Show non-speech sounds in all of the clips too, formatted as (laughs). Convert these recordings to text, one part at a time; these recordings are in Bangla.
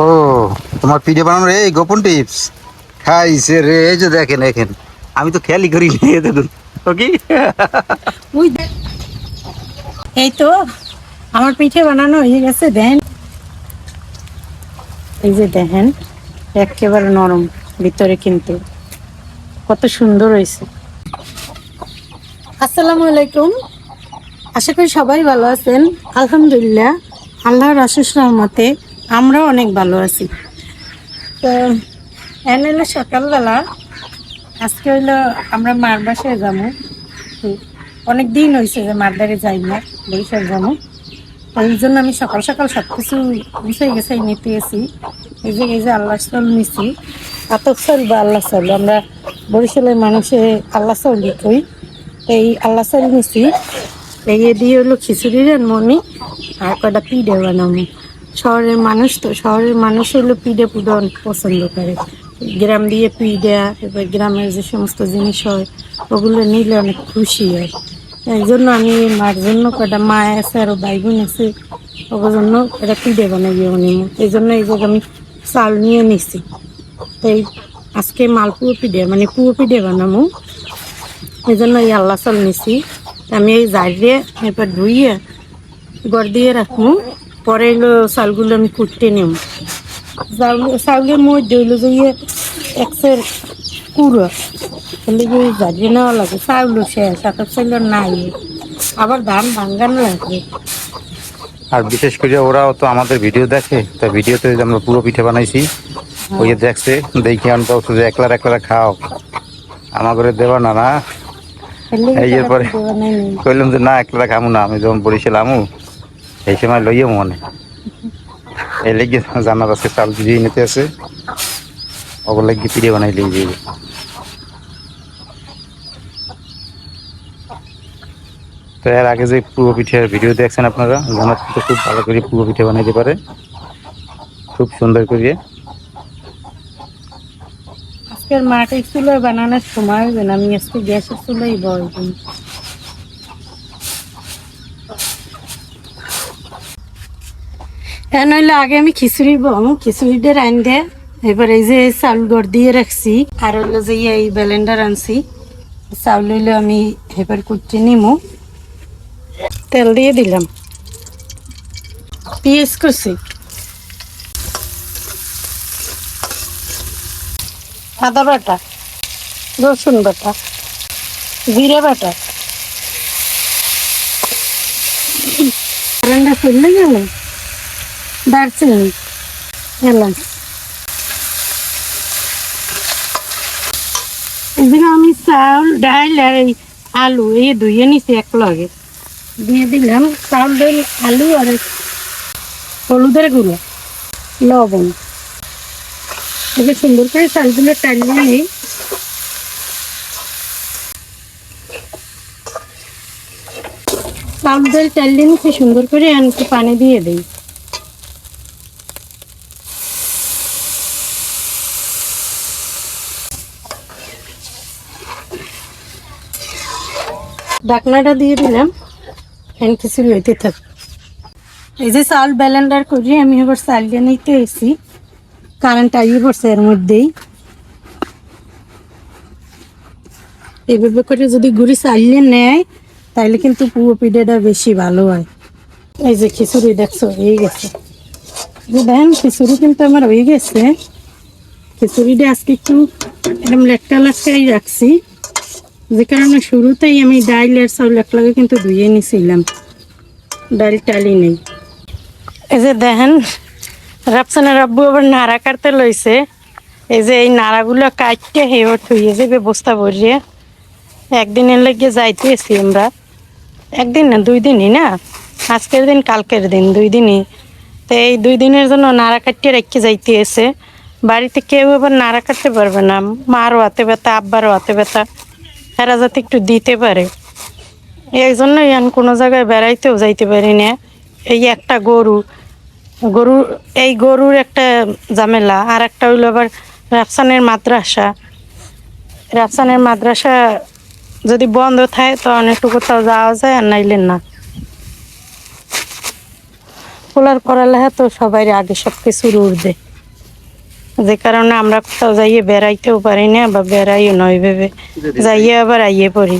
ও, তোমার পিঠে বানানোর এই গোপন টিপস? খাইছে রে, এই যে দেখেন আমি তো খেয়ালই করি দেখুন। ওকে এই তো, আমার পিঠে বানানো হয়ে গেছে, দেন। এই যে দেখেন, একেবারে নরম, ভিতরে কিন্তু। কত সুন্দর হয়েছে। আসসালামু আলাইকুম। আশা করি সবাই ভালো আছেন। আলহামদুলিল্লাহ, আল্লাহর আশিস রহমতে আমরাও অনেক ভালো আছি। তো, এন হলো সকালবেলা, আজকে হইল আমরা মার বাসায় যাব। অনেক দিন হয়েছে যে মারদারে যাই না বরিশাল যাব। তো এই জন্য আমি সকাল সকাল সব কিছু গুছাই গেছাই নিতে এসি এই যে এই যে আল্লাহ চল নিছি। আতক চল বা আল্লাহ চল, আমরা বরিশালের মানুষে আল্লাহ চলি কই এই আল্লাহ চল নিছি। এ দিয়ে হলো খিচুড়ি রানমনি আর কটা পিঠে বানাবো। শহরের মানুষ তো, শহরের মানুষ হলো পিঠে পুডে অনেক পছন্দ করে। গ্রাম দিয়ে পিঠা, এবার গ্রামের যে সমস্ত জিনিস হয়, ওগুলো নিলে অনেক খুশি হয়। এই জন্য আমি মার জন্য কটা মা আছে আর ভাই বোন আছে ওর জন্য এটা পিঠে বানাই নিব এই জন্য এই জায়গায় আমি চাল নিয়ে নিছি। তো এই আজকে মালপুয়ো পিঠে মানে পুয়ো পিঠে বানাবো। এই জন্য এই আল্লাহ চাল নিছি। আমি এই জারিয়ে এবার ধুইয়ে গড় দিয়ে রাখব পরে এলো চালগুলো আমি কুটতে নেব চাউল চাউলের মধ্যে হইল যে ইয়ে একশের কুড়ো। তাহলে যে জারিয়ে নেওয়া লাগে চাউলও শেষ আতপ চাউল নাই। আবার ধান ভাঙ্গানো লাগবে আর বিশেষ করে ওরাও তো আমাদের ভিডিও দেখে, তা ভিডিওতে আমরা পুরো পিঠে বানাইছি, ওই দেখছে, দেখি আমি বলছো যে একলা একলা খাও। আমার করে দেবা না না। এই পরে-। কইলাম যে না একলা খামু না আমি যখন বরিশাল আমু এই সময় লইয়ে মনে। এই লেগে জানার আছে চাল ভিজিয়ে নিতে আছে। ওগুলো লেগে পিঠে বানাই লিয়ে যাবে তো এর আগে যে পুরো পিঠের ভিডিও দেখছেন আপনারা জানার খুব ভালো করে পুরো পিঠে বানাইতে পারে। খুব সুন্দর করে আজকের মাটির চুলোয় বানানোর সময় হবে না, আমি আজকে গ্যাসের চুলোই বলব হ্যাঁ নইলে আগে আমি খিচুড়ি বম খিচুড়িটা রান্ধে। এবার এই যে চাউল গড় দিয়ে রাখছি, আর হইল যে এই ব্যালেন্ডার আনছি। চাউল হইল আমি এবার কুটতে নিমু। তেল দিয়ে দিলাম। পিঁয়াজ করছি আদা বাটা, রসুন বাটা, জিরে বাটা। রান্না করলে গেল? দারচিনি, এলাচ। এদিকে আমি চাউল, ডাল আর এই আলু, এই ধুয়ে নিছি এক লগে দিয়ে দিলাম চাউল, ডাল, আলু আর হলুদের গুঁড়ো, লবণ। এবার সুন্দর করে চালগুলো টালিয়ে নিই। চাউল ডাল টালিয়ে নিচ্ছি সুন্দর করে একটু পানি দিয়ে দিই। ঢাকনাটা দিয়ে দিলাম। ফ্যান খিচুড়ি হইতে থাক। এই যে চাউল ব্যালেন্ডার করি, আমি এবার চাল দিয়ে নিতে এসেছি। কারেন্ট আইয়ে পড়ছে এর মধ্যেই। এভাবে করে যদি গুড়ি চালিয়ে নেয় তাহলে কিন্তু পুরো পিঠাটা বেশি ভালো হয়। এই যে খিচুড়ি দেখছ হয়ে গেছে। দেখেন, খিচুড়ি কিন্তু আমার হয়ে গেছে। খিচুড়িটা আজকে একটু এরকম লেটকা লেটকাই রাখছি। যে কারণে শুরুতেই আমি ডাইল আর চাউল একলাগে কিন্তু ধুয়ে নিছিলাম। ডাল টালি নেই। এই যে দেখেন রাপসানের আব্বু আবার নাড়া কাটতে লইছে। এই যে এই নাড়াগুলো কাটতে হেওর থইয়ে যে ব্যবস্থা ভরিয়ে একদিনের লেগে যাইতেছি আমরা। একদিন না, দুই দিনই না? আজকের দিন, কালকের দিন, দুই দিনই। তো এই দুই দিনের জন্য নাড়া কাটিয়ে রেখে যাইতে এসে বাড়িতে কেউ আবার নাড়া কাটতে পারবে না। মারও হাতে ব্যথা, আব্বারও হাতে ব্যথা। এরা যাতে একটু দিতে পারে। এই জন্যই আমি কোনো জায়গায় বেড়াইতেও যাইতে পারি না। এই একটা গরু গরু এই গরুর একটা ঝামেলা আর একটা হইল আবার রাফসানের মাদ্রাসা। রাফসানের মাদ্রাসা যদি বন্ধ থাকে তো একটু কোথাও যাওয়া যায় আর নাইলে না। পোলার পড়ালেখা তো সবাই আগে সব কিছুর উর্ধে যে কারণে আমরা কোথাও যাইয়ে বেড়াইতেও পারি না বা বেড়াইও নয় ভেবে যাইয়ে আবার আইয়ে পড়ি।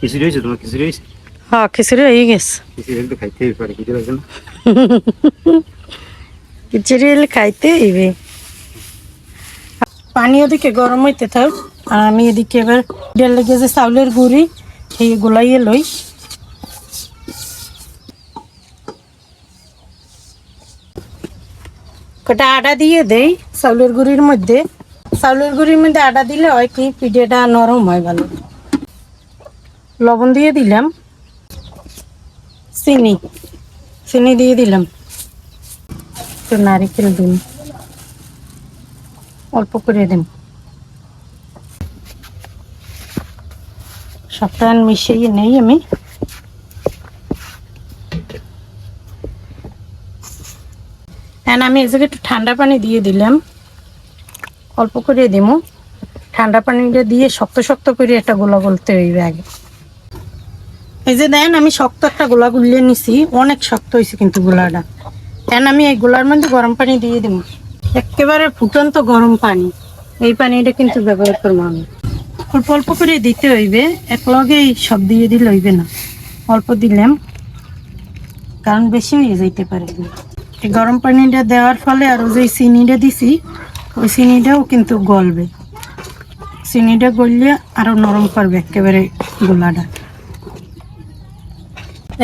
খিচুড়ি হয়েছে তোমার? খিচুড়ি হয়েছে? হ্যাঁ খিচুড়ি হয়ে গেছে। খিচুড়ি একটু খাইতে পারে খিচুড়ি হয়েছে না। খিচুড়ি হলে খাইতে হইবে। পানি ওদিকে গরম হইতে থাক আর আমি এদিকে এবার ডেল লেগে যে চাউলের গুড়ি সেই গোলাইয়ে লই। কটা আটা দিয়ে দেই চাউলের গুঁড়ির মধ্যে। চাউলের গুঁড়ির মধ্যে আটা দিলে হয় কি পিঠেটা নরম হয় ভালো। লবণ দিয়ে দিলাম। চিনি। চিনি দিয়ে দিলাম। একটু নারিকেল দিন। অল্প করে দিন। সবটা মিশিয়ে নেই আমি। এখন আমি জায়গায় একটু ঠান্ডা পানি দিয়ে দিলাম। অল্প করে দিব ঠান্ডা পানিটা দিয়ে শক্ত শক্ত করে একটা গোলা গলতে হইবে আগে। এই যে দেন, আমি শক্ত একটা গোলা গুলিয়ে নিছি। অনেক শক্ত হয়েছে কিন্তু গোলাটা। দেন, আমি এই গোলার মধ্যে গরম পানি দিয়ে দিব। একেবারে ফুটন্ত গরম পানি। এই পানিটা কিন্তু ব্যবহার করব আমি। অল্প অল্প করে দিতে হইবে। একলগেই সব দিয়ে দিলে হইবে না। অল্প দিলাম। কারণ বেশি হয়ে যাইতে পারে। এই গরম পানিটা দেওয়ার ফলে আর যে চিনিটা দিছি, ওই চিনিটাও কিন্তু গলবে। চিনিটা গললে আরও নরম করবে একেবারে গোলাটা।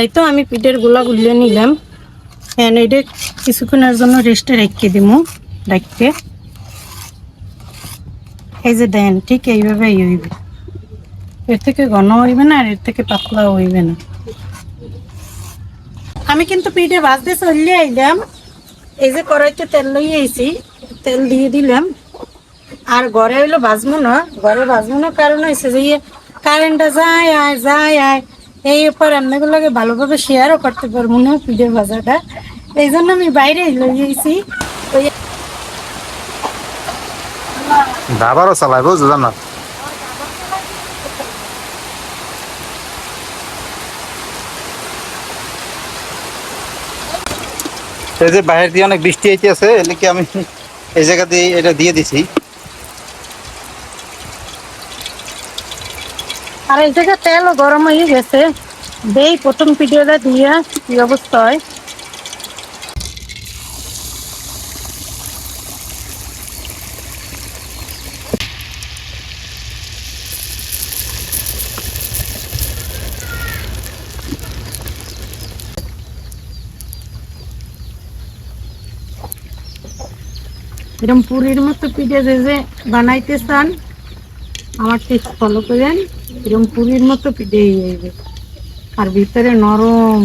এই তো আমি পিঠের গোলা গুলিয়ে নিলাম। হ্যাঁ এটা কিছুক্ষণের জন্য রেস্টে রেখে দিব রাখতে এই যে দেন, ঠিক এইভাবেই হইবে। এর থেকে ঘন হইবে না, আর এর থেকে পাতলা হইবে না। আমি কিন্তু পিঠে ভাজতে চললে আইলাম। এই যে কড়াইতে তেল লই আইছি, তেল দিয়ে দিলাম। আর ঘরে হইল ভাজবো না, ঘরে ভাজবো না কারণ হয়েছে যে ইয়ে কারেন্টটা যায়, আয় যায়, আয়। এই উপর রান্নাগুলোকে ভালোভাবে শেয়ারও করতে পারব না পিঠের ভাজাটা এই জন্য আমি বাইরে লই আইছি ওই দাবারও চালাই বুঝছ জানো এই যে বাইরে দিয়ে অনেক বৃষ্টি হইতে আছে এদিকে আমি এই জায়গা দিয়ে এটা দিয়ে দিছি। আর এই জায়গায় তেলও গরম হয়ে গেছে। দেই, প্রথম পিঠেটা দিয়ে কি অবস্থা হয়। এরকম পুরীর মতো পিঠে যে বানাইতে চান, আমার টেস্ট ফলো করেন। এরকম পুরীর মতো পিঠে হয়ে যাবে আর ভিতরে নরম।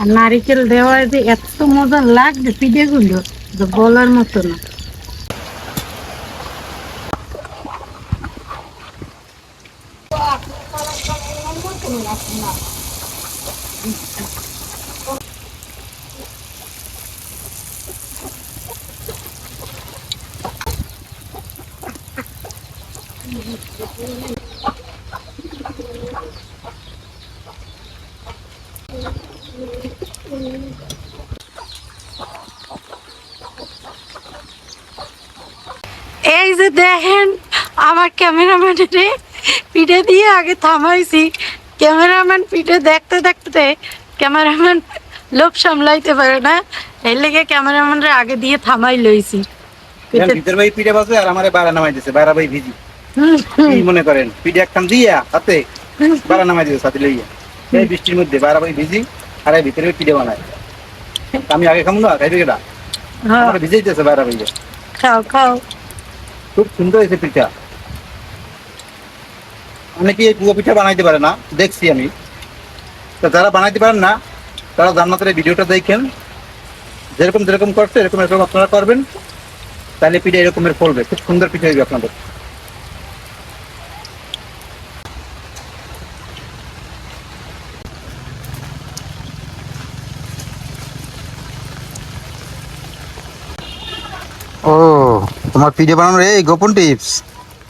আর নারিকেল দেওয়া যে এত মজা লাগবে পিঠেগুলো বলার মতো না এই যে দেখেন আমার ক্যামেরাম্যানের পিঠে দিয়ে আগে থামাইছি। ক্যামেরাম্যান পিঠে দেখতে দেখতে ক্যামেরাম্যান লোভ সামলাইতে পারে না এর লেগে ক্যামেরাম্যানরে আগে দিয়ে থামাই লইছি। ভিতর ভাই পিঠে বাজে আর আমারে বাড়া নামাই দিছে বাড়া ভাই ভিজি। কি মনে করেন পিঠে একখান দিয়া হাতে বাড়া নামাই দিছে সাথে লইয়া। এই বৃষ্টির মধ্যে বাড়া ভাই ভিজি আর ভিতরে পিঠে বানায়। আমি আগে খামু না খাইবে কেটা হ্যাঁ, আমার ভিজাইতেছে বাড়া ভাই খাও খাও। খুব সুন্দর হয়েছে পিঠা। অনেকে এই পুরো পিঠা বানাইতে পারে না, দেখছি আমি। তো যারা বানাইতে পারেন না, তারা জান্নাতের ভিডিওটা দেখেন। যেরকম যেরকম করছে, এরকম এরকম আপনারা করবেন। তাহলে পিঠা এরকমের ফলবে, খুব সুন্দর পিঠা হইবে আপনাদের। ও, তোমার পিঠে বানানোর এই গোপন টিপস?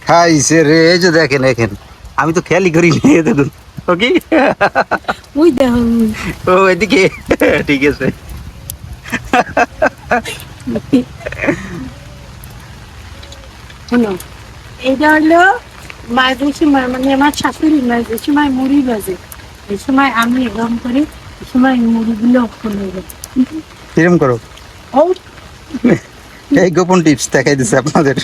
খাইছে রে, এই যে দেখেন দেখেন। আমি তো খেয়ালই করি দেখুন ওকে ওই ও এদিকে। ঠিক আছে। শোনো হলো মায়ের সময় মানে আমার শাশুড়ি মায়ের যে সময় মুড়ি বাজে এই সময় আমি এরকম করি এই সময় মুড়িগুলো যায়। কিরম করো? ও এই গোপন টিপস দেখাই দিছে আপনাদের।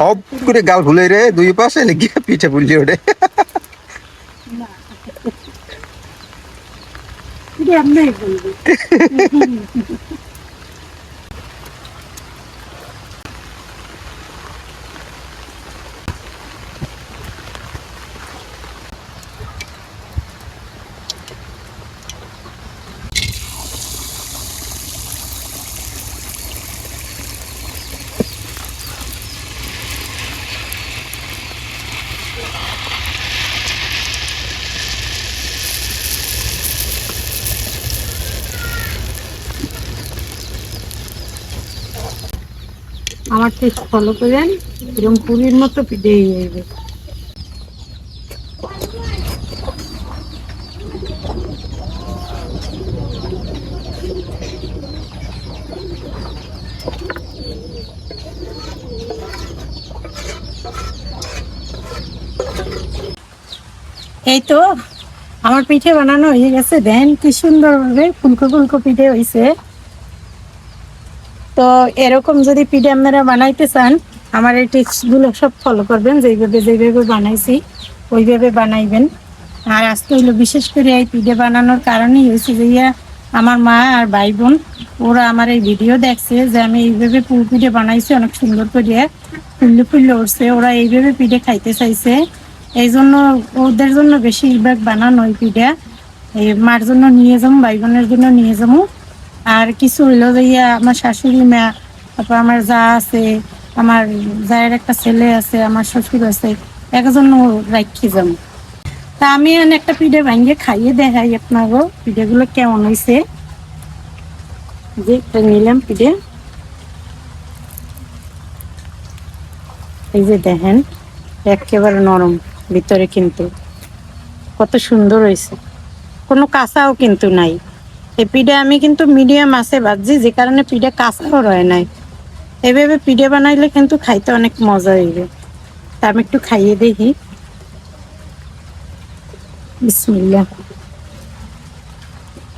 অফ করে গাল ভুলে রে দুই পাশে লেগে পিঠে ভুলছে ওঠে না। (laughs) আমার টেস্ট ফলো করেন এরকম পুরীর মতো পিঠে হয়ে যাবে এই তো, আমার পিঠে বানানো হয়ে গেছে। দেন কি সুন্দর ভাবে ফুলকো ফুলকো পিঠে হয়েছে তো এরকম যদি পিঠে আপনারা বানাইতে চান, আমার এই টিপসগুলো সব ফলো করবেন, যেইভাবে যেইভাবে বানাইছি, ওইভাবে বানাইবেন। আর আজকে হইল বিশেষ করে এই পিঠে বানানোর কারণেই হয়েছে যে ইয়া, আমার মা আর ভাই বোন ওরা আমার এই ভিডিও দেখছে যে আমি এইভাবে পুর পিঠে বানাইছি, অনেক সুন্দর করে ফুললে ফুললে উঠছে, ওরা এইভাবে পিঠে খাইতে চাইছে। এই জন্য ওদের জন্য বেশিরভাগ বানানো ওই পিঠা এই মার জন্য নিয়ে যাব ভাই বোনের জন্য নিয়ে যাব আর কিছু হইল যাইয়া আমার শাশুড়ি মা, তারপর আমার যা আছে, আমার জায়ের একটা ছেলে আছে, আমার শ্বশুর আছে একজন রাখি যাব। তা আমি একটা পিঠে ভাঙ্গে খাইয়ে দেখাই আপনারও পিঠেগুলো কেমন হয়েছে যে নিলাম পিঠে। এই যে দেখেন, একেবারে নরম ভিতরে কিন্তু। কত সুন্দর হয়েছে কোনো কাঁচাও কিন্তু নাই। এই পিঠে আমি কিন্তু মিডিয়াম আছে ভাবছি, যে কারণে পিঠে কাঁচাও রয় নাই। এভাবে পিঠে বানাইলে কিন্তু খাইতে অনেক মজা হইবে। তা আমি একটু খাইয়ে দেখি। বিসমিল্লাহ।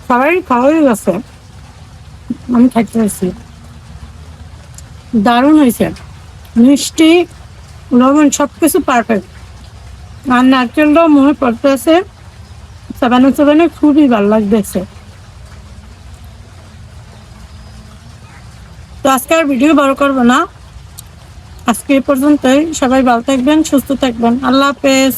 সবাই খাওয়াই গেছে। আমি খাইতে পারছি দারুণ হয়েছে মিষ্টি, লবণ সব কিছু পারফেক্ট আর নারকেলটাও মনে পড়তেছে। চাবানো চাবানো খুবই ভালো লাগতেছে। তো আজকে আর ভিডিও বড় করব না। আজকে পর্যন্তই। সবাই ভালো থাকবেন, সুস্থ থাকবেন। আল্লাহ হাফেজ।